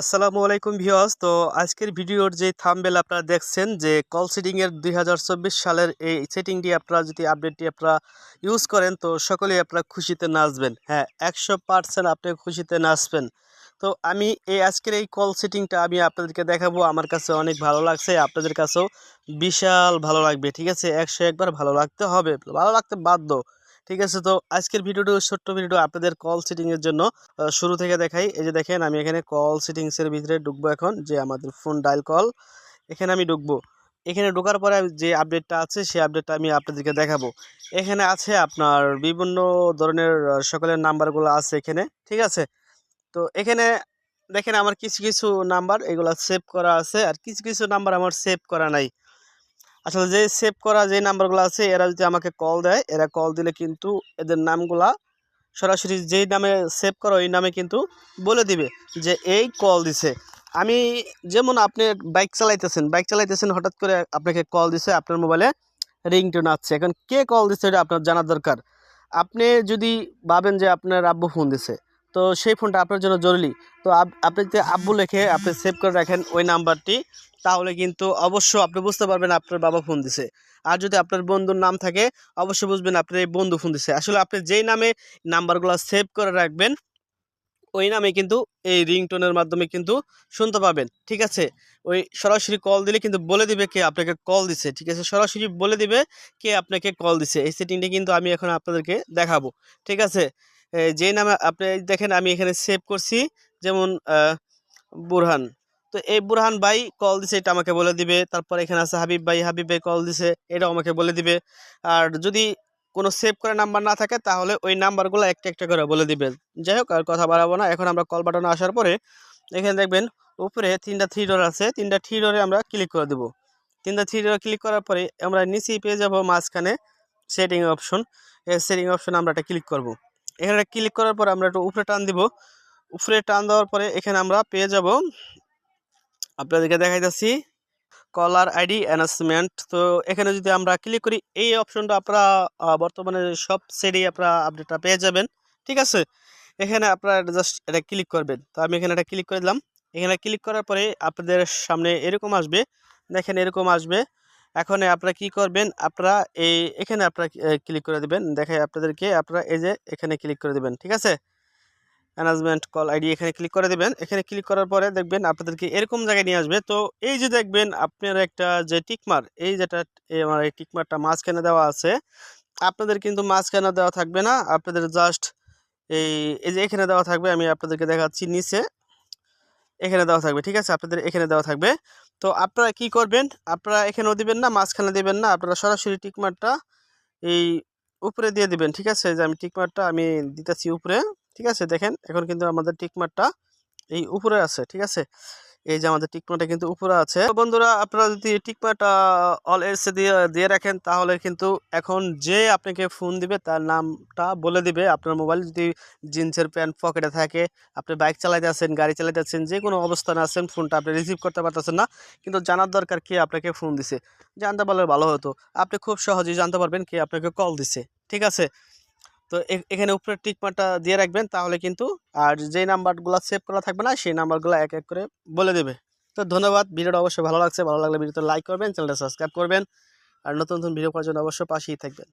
আসসালামু আলাইকুম ভিউয়ার্স। তো আজকের ভিডিওর যে থাম্বেল আপনারা দেখছেন যে কল সেটিংয়ের দুই হাজার চব্বিশ সালের এই সেটিংটি আপনারা যদি আপডেটটি আপনারা ইউজ করেন, তো সকলেই আপনারা খুশিতে নাচবেন। হ্যাঁ একশো পার্সেন্ট আপনি খুশিতে নাচবেন। তো আমি এই আজকের এই কল সেটিংটা আমি আপনাদেরকে দেখাবো। আমার কাছে অনেক ভালো লাগছে, আপনাদের কাছেও বিশাল ভালো লাগবে, ঠিক আছে? একশো একবার ভালো লাগতে হবে, ভালো লাগতে বাধ্য। ঠিক আছে? তো আজকের ভিডিওটা, ছোট্ট ভিডিও আপনাদের কল সেটিংয়ের জন্য শুরু থেকে দেখাই। এই যে দেখেন, আমি এখানে কল সেটিংসের ভিতরে ঢুকবো এখন, যে আমাদের ফোন ডায়াল কল এখানে আমি ঢুকবো। এখানে ঢোকার পরে যে আপডেটটা আছে, সেই আপডেটটা আমি আপনাদেরকে দেখাবো। এখানে আছে আপনার বিভিন্ন ধরনের সকলের নাম্বারগুলো আছে এখানে, ঠিক আছে? তো এখানে দেখেন, আমার কিছু কিছু নাম্বার এগুলো সেভ করা আছে, আর কিছু কিছু নাম্বার আমার সেভ করা নাই। আসলে যে সেভ করা যে নাম্বারগুলো আছে, এরা যদি আমাকে কল দেয়, এরা কল দিলে কিন্তু এদের নামগুলা সরাসরি যেই নামে সেভ করো, ওই নামে কিন্তু বলে দিবে যে, এই কল দিছে। আমি যেমন আপনি বাইক চালাইতেছেন বাইক চালাইতেছেন, হঠাৎ করে আপনাকে কল দিছে, আপনার মোবাইলে রিংটোন আসছে। এখন কে কল দিছে, এটা আপনার জানার দরকার। আপনি যদি ভাবেন যে আপনার আব্বু ফোন দিছে তো সেই ফোনটা আপনার জন্য জরুরি। তো আপ- আপনি যদি আব্বু লেখে, আপনি সেভ করে রাখেন ওই নাম্বারটি, তাহলে কিন্তু অবশ্য আপনি বুঝতে পারবেন আপনার বাবা ফোন দিছে। আর যদি আপনার বন্ধুর নাম থাকে, অবশ্যই বুঝবেন আপনার এই বন্ধু ফোন দিছে। আসলে আপনি যেই নামে নাম্বারগুলো সেভ করে রাখবেন, ওই নামে কিন্তু এই রিংটোনের মাধ্যমে কিন্তু শুনতে পাবেন, ঠিক আছে? ওই সরাসরি কল দিলে কিন্তু বলে দিবে কে আপনাকে কল দিছে, ঠিক আছে? সরাসরি বলে দিবে কে আপনাকে কল দিছে। এই সেটিংটা কিন্তু আমি এখন আপনাদেরকে দেখাবো, ঠিক আছে? যে নামে আপনি দেখেন আমি এখানে সেভ করছি, যেমন বুরহান। তো এই বুরহান ভাই কল দিছে, এটা আমাকে বলে দিবে। তারপর এখানে আছে হাবিব ভাই হাবিব ভাই কল দিছে, এটাও আমাকে বলে দিবে। আর যদি কোনো সেভ করা নাম্বার না থাকে, তাহলে ওই নাম্বারগুলো একটা একটা করে বলে দিবে। যাই হোক, আর কথা বাড়াবো না। এখন আমরা কল বাটনে আসার পরে, এখানে দেখবেন, উপরে তিনটা থ্রি ডোর আছে। তিনটা থ্রি ডোরে আমরা ক্লিক করে দেবো। তিনটা থ্রি ডোরে ক্লিক করার পরে, আমরা নিচেই পেয়ে যাব মাঝখানে সেটিং অপশন এই সেটিং অপশন আমরা এটা ক্লিক করব। এখানে ক্লিক করার পর আমরা একটু উপরে টান দিব। উপরে টান দেওয়ার পরে এখানে আমরা পেয়ে যাব। আপনাদেরকে দেখাইতেছি কলার আইডি অ্যানাউন্সমেন্ট তো এখানে যদি আমরা ক্লিক করি, এই অপশনটা আপনারা বর্তমানে সব সেটই আপনারা আপডেটটা পেয়ে যাবেন। ঠিক আছে? এখানে আপনারা জাস্ট এটা ক্লিক করবেন। তো আমি এখানে এটা ক্লিক করে দিলাম। এখানে ক্লিক করার পরে আপনাদের সামনে এরকম আসবে। দেখেন এরকম আসবে। এখন আপনারা কি করবেন? আপনারা এই, এখানে আপনারা ক্লিক করে দিবেন। দেখাই আপনাদেরকে, আপনারা এই যে এখানে ক্লিক করে দিবেন, ঠিক আছে? অ্যানাউন্সমেন্ট কল আইডি এখানে ক্লিক করে দেবেন। এখানে ক্লিক করার পরে দেখবেন আপনাদেরকে এরকম জায়গায় নিয়ে আসবে। তো এই যে দেখবেন আপনার একটা যে টিকমার এই যেটা আমার এই টিকমারটা মাঝখানে দেওয়া আছে, আপনাদের কিন্তু মাঝখানে দেওয়া থাকবে না। আপনাদের জাস্ট এই এই যে এখানে দেওয়া থাকবে, আমি আপনাদেরকে দেখাচ্ছি নিচে। এখানে দেওয়া থাকবে, ঠিক আছে? আপনাদের এখানে দেওয়া থাকবে। তো আপনারা কি করবেন? আপনারা এখানেও দিবেন না, মাঝখানে দিবেন না। আপনারা সরাসরি টিকমারটা এই উপরে দিয়ে দিবেন, ঠিক আছে? যে আমি টিকমারটা আমি দিতেছি উপরে, ঠিক আছে? দেখেন, এখন কিন্তু আমাদের টিকমারটা এই উপরে আছে, ঠিক আছে? এই যে আমাদের টিকমারটা কিন্তু উপরে আছে। বন্ধুরা, আপনারা যদি টিকমাটা অল এসে দিয়ে দিয়ে রাখেন, তাহলে কিন্তু এখন যে আপনাকে ফোন দিবে, তার নামটা বলে দিবে। আপনার মোবাইল যদি জিন্সের প্যান্ট পকেটে থাকে, আপনি বাইক চালাতে আছেন, গাড়ি চালাতে আছেন, যে কোনো অবস্থানে আছেন ফোনটা আপনি রিসিভ করতে পারতেছেন না। কিন্তু জানার দরকার কে আপনাকে ফোন দিছে? জানতে পারলে ভালো হতো। আপনি খুব সহজেই জানতে পারবেন কে আপনাকে কল দিছে। ঠিক আছে? তো এখানে উপরে টিকমাটা দিয়ে রাখবেন, তাহলে কিন্তু আর যেই নাম্বারগুলো সেভ করা থাকবে না, সেই নাম্বারগুলো এক এক করে বলে দেবে। তো ধন্যবাদ, ভিডিওটা অবশ্যই ভালো লাগছে, ভালো লাগলে ভিডিওতে লাইক করবেন, চ্যানেলটা সাবস্ক্রাইব করবেন, আর নতুন নতুন ভিডিও করার জন্য অবশ্যই পাশেই থাকবেন।